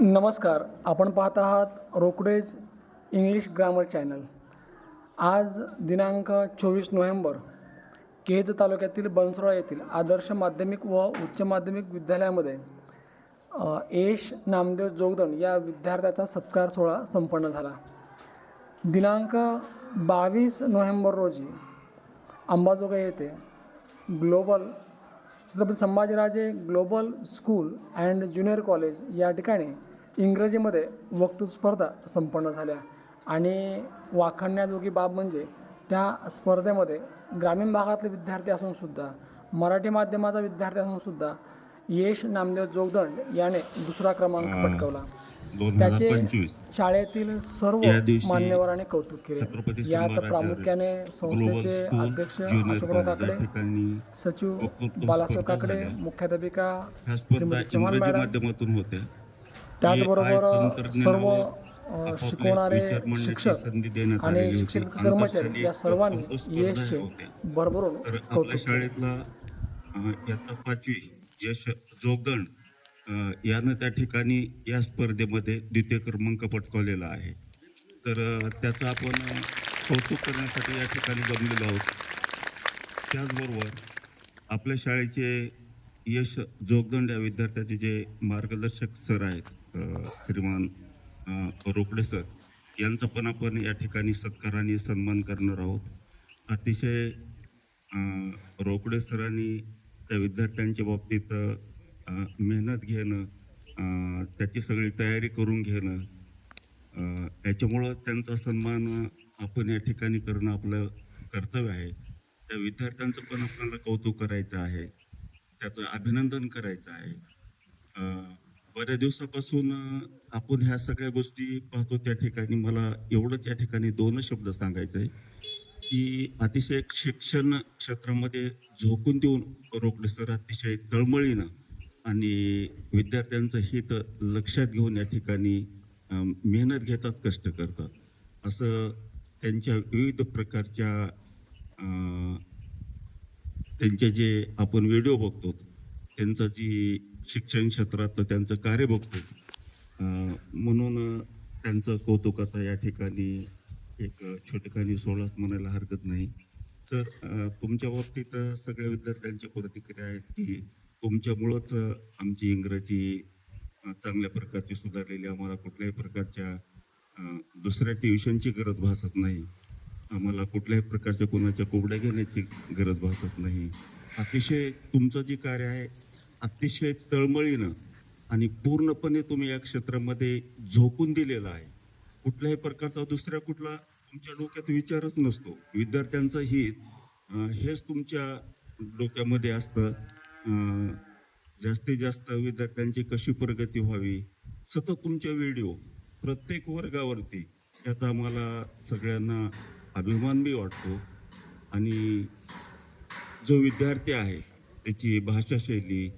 नमस्कार आपण पाहत आहात रोकडेज इंग्लिश ग्रामर चॅनल. आज दिनांक चोवीस नोव्हेंबर केज तालुक्यातील बनसोळा येथील आदर्श माध्यमिक व उच्च माध्यमिक विद्यालयामध्ये अ, यश नामदेव जोगदण या विद्यार्थ्याचा सत्कार सोहळा संपन्न झाला. दिनांक बावीस नोव्हेंबर रोजी अंबाजोगाई येथे global Chhatrapati Sambhajiraje global school and junior college या ठिकाणी इंग्रजीमध्ये वक्तृत्व स्पर्धा संपन्न झाल्या. आणि वाखाणण्याजोगी बाब म्हणजे त्या स्पर्धेमध्ये ग्रामीण भागातले विद्यार्थी असूनसुद्धा मराठी माध्यमाचा विद्यार्थी असूनसुद्धा यश नामदेव जोगदंड याने दुसरा क्रमांक पटकावला. दोन हजार त्याचे पंचवीस शाळेतील सर्व या दिवशी मान्यवरांनी कौतुक छत्रपती केले यात संभाजी प्रामुख्याने ग्लोबल संस्थेचे स्कूल अध्यक्ष ज्युनियर अशोकराव कॉलेज काकडे ठिकाणी सचिव वक्तृत्व बालासाहेब स्पर्धा काकडे झाल्या. मुख्याध्यापिका ह्या स्पर्धा श्रीमती चव्हाण इंग्रजी मॅडम माध्यमातून होते त्याचबरोबर तंत्रज्ञानावर सर्व अ, शिकवणारे विचार मांडण्याची शिक्षक संधी देण्यात आणि आलेली होती. शिक्षक कर्मचारी आंतरशालेय या सर्वांनी वक्तृत्व स्पर्धा यशचे होत्या. भरभरून तर आपल्या कौतुक केले. शाळेतला अ, इयत्ता पाचवी यश जोगदंड यानं त्या ठिकाणी या स्पर्धेमध्ये द्वितीय क्रमांक पटकावलेला आहे. तर त्याचं आपण कौतुक करण्यासाठी या ठिकाणी जमलेलो आहोत. त्याचबरोबर आपल्या शाळेचे यश जोगदंड या विद्यार्थ्याचे जे मार्गदर्शक सर आहेत श्रीमान रोकडे सर यांचा पण आपण या ठिकाणी सत्काराने सन्मान करणार आहोत. अतिशय रोकडे सरांनी त्या विद्यार्थ्यांच्या बाबतीत मेहनत घेणं त्याची सगळी तयारी करून घेणं याच्यामुळं त्यांचा सन्मान आपण या ठिकाणी करणं आपलं कर्तव्य आहे. त्या विद्यार्थ्यांचं पण आपल्याला कौतुक करायचं आहे. त्याचं अभिनंदन करायचं आहे. बऱ्याच दिवसापासून आपण ह्या सगळ्या गोष्टी पाहतो त्या ठिकाणी. मला एवढंच या ठिकाणी दोनच शब्द सांगायचं आहे की अतिशय शिक्षण क्षेत्रामध्ये झोकून देऊन रोखले सर. अतिशय तळमळीनं आणि विद्यार्थ्यांचं हित लक्षात घेऊन या ठिकाणी मेहनत घेतात कष्ट करतात. असं त्यांच्या विविध प्रकारच्या त्यांचे जे आपण व्हिडिओ बघतो त्यांचं जी शिक्षण क्षेत्रातलं त्यांचं कार्य बघतो. म्हणून त्यांचं कौतुकाचा या ठिकाणी एक छोटेखानी सोहळाच म्हणायला हरकत नाही. तर तुमच्या बाबतीत सगळ्या विद्यार्थ्यांची प्रतिक्रिया आहेत की तुमच्यामुळंच आमची इंग्रजी चांगल्या प्रकारची सुधारलेली. आम्हाला कुठल्याही प्रकारच्या दुसऱ्या ट्युशनची गरज भासत नाही. आम्हाला कुठल्याही प्रकारच्या कोणाच्या कोबड्या घेण्याची गरज भासत नाही. अतिशय तुमचं जे कार्य आहे अतिशय तळमळीनं आणि पूर्णपणे तुम्ही या क्षेत्रामध्ये झोकून दिलेलं आहे. कुठल्याही प्रकारचा दुसऱ्या कुठला तुमच्या डोक्यात विचारच नसतो. विद्यार्थ्यांचं हित हेच तुमच्या डोक्यामध्ये असतं. जास्तीत जास्त विद्यार्थ्यांची कशी प्रगती व्हावी? सतत तुमचे व्हिडिओ प्रत्येक वर्गावरती याचा आम्हाला सगळ्यांना अभिमान बी वाटतो. आणि जो विद्यार्थी आहे त्याची भाषाशैली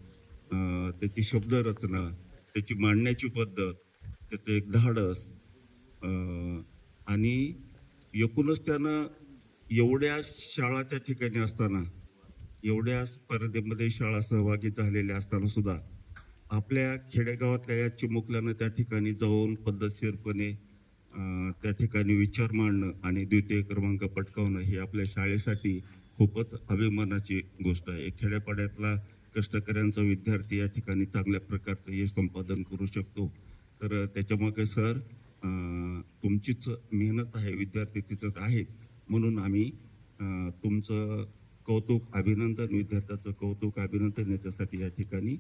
त्याची शब्दरचना त्याची मांडण्याची पद्धत त्याचं एक धाडस आणि एकूणच त्यानं एवढ्या शाळा त्या ठिकाणी असताना एवढ्या स्पर्धेमध्ये शाळा सहभागी झालेल्या असताना सुद्धा आपल्या खेडेगावातल्या या चिमुकल्यानं त्या ठिकाणी जाऊन पद्धतशीरपणे त्या ठिकाणी विचार मांडणं आणि द्वितीय क्रमांक पटकावणं ही आपल्या शाळेसाठी खूपच अभिमानाची गोष्ट आहे. खेड्यापाड्यातला कष्टकऱ्यांचा विद्यार्थी या ठिकाणी चांगल्या प्रकारचं हे संपादन करू शकतो. तर त्याच्यामागे सर तुमचीच मेहनत आहे विद्यार्थी तिथं आहेच म्हणून आम्ही तुमचं कौतुक अभिनंदन विद्यार्थ्याचं कौतुक अभिनंदन याच्यासाठी या ठिकाणी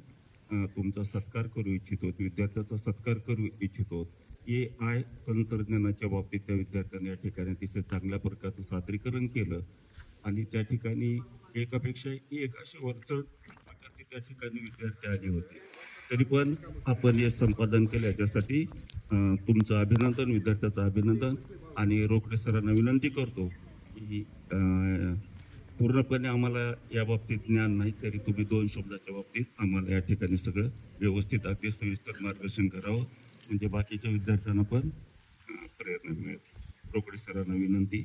तुमचा सत्कार करू इच्छितो. विद्यार्थ्याचा सत्कार करू इच्छितो. ए आय तंत्रज्ञानाच्या बाबतीत त्या विद्यार्थ्यांनी या ठिकाणी अतिशय चांगल्या प्रकारचं सादरीकरण केलं. आणि त्या ठिकाणी एकापेक्षा एक असे वरचढ प्रकारचे त्या ठिकाणी विद्यार्थी आले होते. तरी पण आपण हे संपादन केलं. याच्यासाठी तुमचं अभिनंदन विद्यार्थ्याचं अभिनंदन आणि रोकडे सरांना विनंती करतो की पूर्णपणे आम्हाला या बाबतीत ज्ञान नाही तरी तुम्ही दोन शब्दाच्या बाबतीत आम्हाला या ठिकाणी सगळं व्यवस्थित अगदी सविस्तर मार्गदर्शन करावं. म्हणजे बाकीच्या विद्यार्थ्यांना पण प्रेरणा मिळेल. रोकडे सरांना विनंती.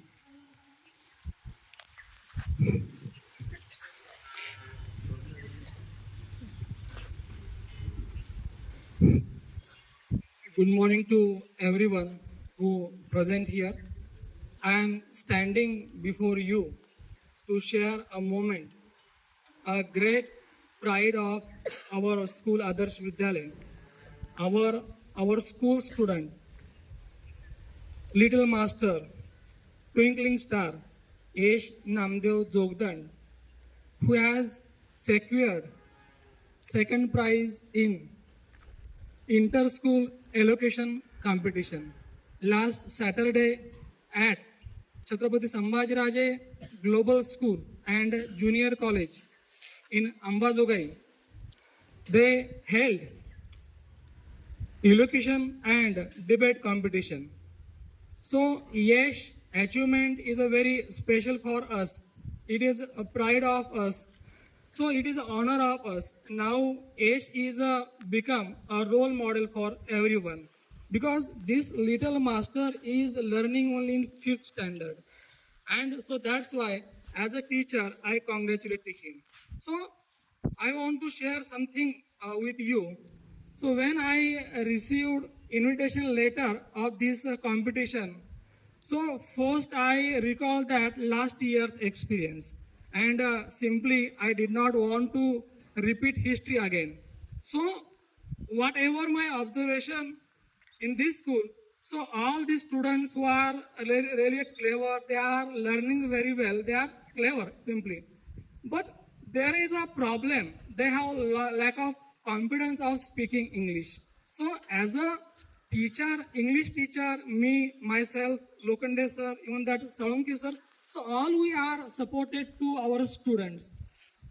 Good morning to everyone who present here. I am standing before you to share a moment, a great pride of our school Adarsh Vidyalaya, our our school student, little master, twinkling star, Yesh Namdev Jogdan, who has secured second prize in inter-school allocation competition last Saturday at Chhatrapati Sambhajiraje Global School and Junior College in Ambazogai. They held elocution and debate competition. So yes, achievement is a very special for us. It is a pride of us so it is an honor of us. Now Ash is a become a role model for everyone because this little master is learning only in fifth standard, and so that's why as a teacher I congratulate him. So I want to share something uh, with you. So when I received invitation letter of this uh, competition, so first I recall that last year's experience and uh, simply I did not want to repeat history again. So whatever my observation in this school, so all the students who are really, clever, they are learning very well, they are clever simply. But there is a problem. They have la- lack of confidence of speaking English. So as a teacher, English teacher, me, myself, Lokande sir, even that Salonki sir, so all we are supported to our students.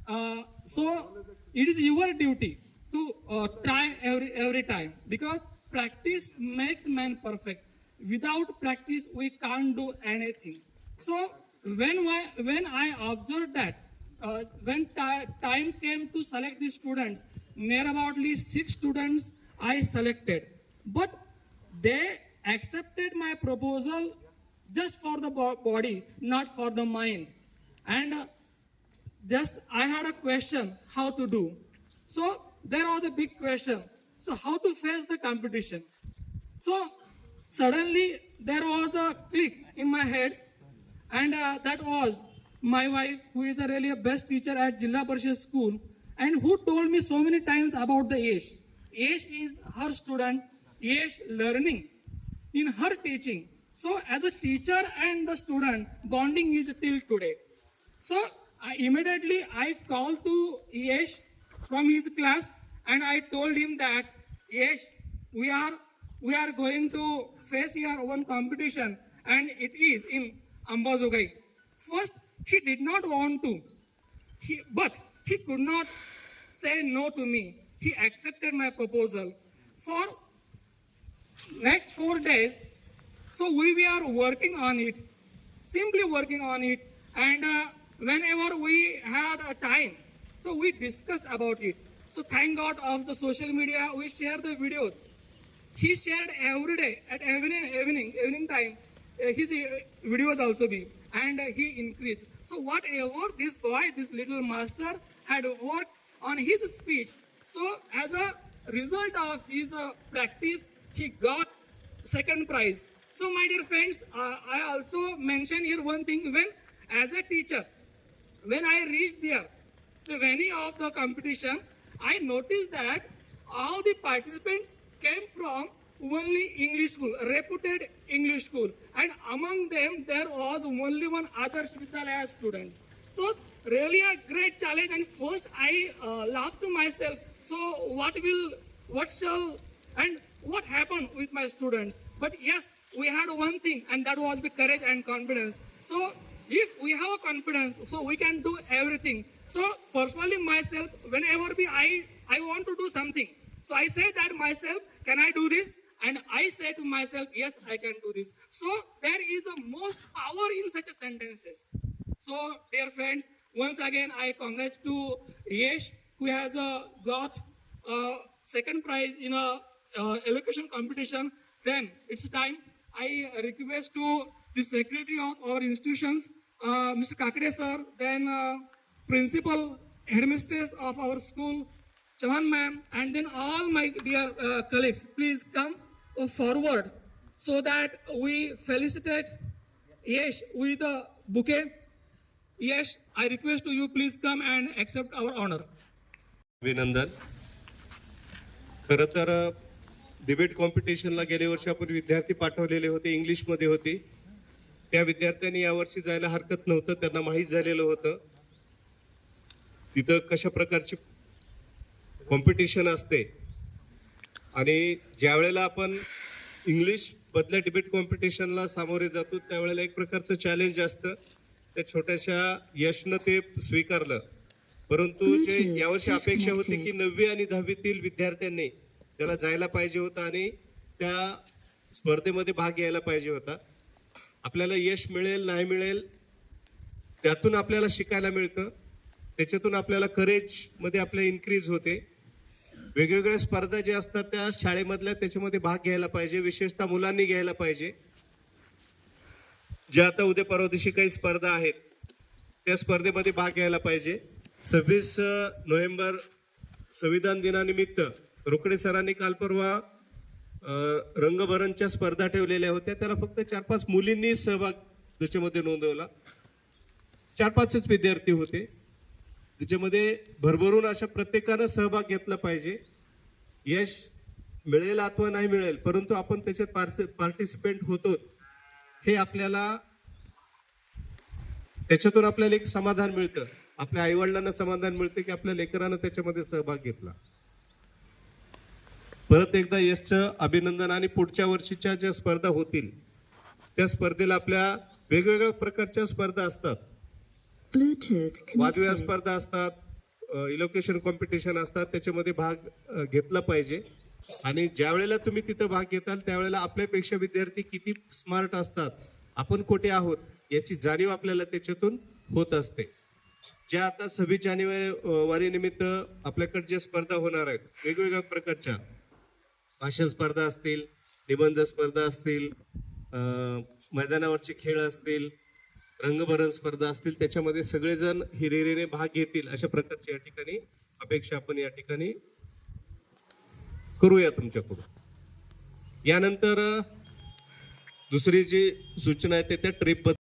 Uh, so it is your duty to uh, try every every time because practice makes man perfect. Without practice, we can't do anything. So when I when I observed that uh, when time came to select the students, near aboutly six students I selected, but they accepted my proposal just for the body, not for the mind. And uh, just I had a question how to do. So there was a big question. So how to face the competition? So suddenly there was a click in my head, and uh, that was my wife, who is a really a best teacher at Jilla Parishad School, and who told me so many times about the Yesh. Yesh is her student, Yesh learning in her teaching. So as a teacher and the student, bonding is till today. So I immediately I called to Yesh from his class and I told him that yes, we are we are going to face here own competition and it is in Ambazogai. First, he did not want to, he, but he could not say no to me. He accepted my proposal. For next four days, so we were working on it, simply working on it, and uh, whenever we had a time, so we discussed about it. So thank God of the social media, we share the videos. He shared every day at evening, evening, evening time. uh, his uh, videos also be, and uh, he increased. So whatever this boy, this little master had worked on his speech. So as a result of his uh, practice, he got second prize. So, my dear friends, uh, I also mention here one thing when, as a teacher, when I reached there, the venue of the competition, I noticed that all the participants came from only English school, reputed English school, and among them there was only one Adarsh Vidyalaya students. So really a great challenge. And first I uh, laughed to myself. So what will, what shall, and what happened with my students? But yes, we had one thing, and that was the courage and confidence. So if we have a confidence, so we can do everything. So personally, myself, whenever be I I want to do something, so I say that myself, can I do this? And I say to myself, yes, I can do this. So there is a most power in such a sentences. So dear friends, once again I congratulate to Yesh who has uh, got uh, second prize in a uh, elocution competition. Then it's time I request to the secretary of our institutions, uh, Mr. Kakade sir, then uh, principal, headmistress of our school, Chavan ma'am, and then all my dear uh, colleagues, please come forward so that we felicitate Yes with a bouquet. Yes, I request to you please come and accept our honor. अभिनंदन खर तर debate कॉम्पिटिशनला गेल्या वर्षी आपण विद्यार्थी पाठवलेले होते इंग्लिशमध्ये होते त्या विद्यार्थ्यांनी यावर्षी जायला हरकत नव्हतं त्यांना माहीत झालेलं होतं तिथं कशा प्रकारची कॉम्पिटिशन असते? आणि ज्या वेळेला आपण इंग्लिश मधल्या डिबेट कॉम्पिटिशनला सामोरे जातो त्यावेळेला एक प्रकारचं चॅलेंज असतं. त्या छोट्याशा यशनं ते स्वीकारलं. परंतु जे यावर्षी अपेक्षा होती की नववी आणि दहावीतील विद्यार्थ्यांनी त्याला जायला पाहिजे होतं आणि त्या स्पर्धेमध्ये भाग घ्यायला पाहिजे होता. आपल्याला यश मिळेल नाही मिळेल त्यातून आपल्याला शिकायला मिळतं. त्याच्यातून आपल्याला करेजमध्ये आपल्या इन्क्रीज होते. वेगवेगळ्या स्पर्धा ज्या असतात त्या शाळेमधल्या त्याच्यामध्ये भाग घ्यायला पाहिजे. विशेषतः मुलांनी घ्यायला पाहिजे. ज्या आता उद्या परवा दिवशी काही स्पर्धा आहेत त्या स्पर्धेमध्ये भाग घ्यायला पाहिजे. सव्वीस नोव्हेंबर संविधान दिनानिमित्त रोकडे सरांनी काल परवा रंगभरणच्या स्पर्धा ठेवलेल्या होत्या. त्याला फक्त चार पाच मुलींनी सहभाग त्याच्यामध्ये नोंदवला. चार पाचच विद्यार्थी होते. त्याच्यामध्ये भरभरून अशा प्रत्येकानं सहभाग घेतला पाहिजे. यश मिळेल अथवा नाही मिळेल परंतु आपण त्याच्यात पार्टिसिपेंट होतो हे आपल्याला त्याच्यातून आपल्याला एक समाधान मिळतं. आपल्या आईवडिलांना समाधान मिळतं की आपल्या लेकरानं त्याच्यामध्ये सहभाग घेतला. परत एकदा यशचं अभिनंदन आणि पुढच्या वर्षीच्या ज्या स्पर्धा होतील त्या स्पर्धेला आपल्या वेगवेगळ्या प्रकारच्या स्पर्धा असतात. वादविवाद स्पर्धा असतात इलोकेशन कॉम्पिटिशन असतात त्याच्यामध्ये भाग घेतला पाहिजे. आणि ज्या वेळेला तुम्ही तिथं भाग घेताल त्यावेळेला आपल्यापेक्षा विद्यार्थी किती स्मार्ट असतात आपण कुठे आहोत याची जाणीव आपल्याला त्याच्यातून होत असते. ज्या आता सव्वीस जानेवारी वारी निमित्त आपल्याकडे ज्या स्पर्धा होणार आहेत वेगवेगळ्या प्रकारच्या. भाषण स्पर्धा असतील निबंध स्पर्धा असतील मैदानावरचे खेळ असतील रंगभरण स्पर्धा असतील त्याच्यामध्ये सगळेजण हिरिरीने भाग घेतील अशा प्रकारची या ठिकाणी अपेक्षा आपण या ठिकाणी करूया तुमच्याकडून. यानंतर दुसरी जी सूचना आहे ते त्या ट्रिप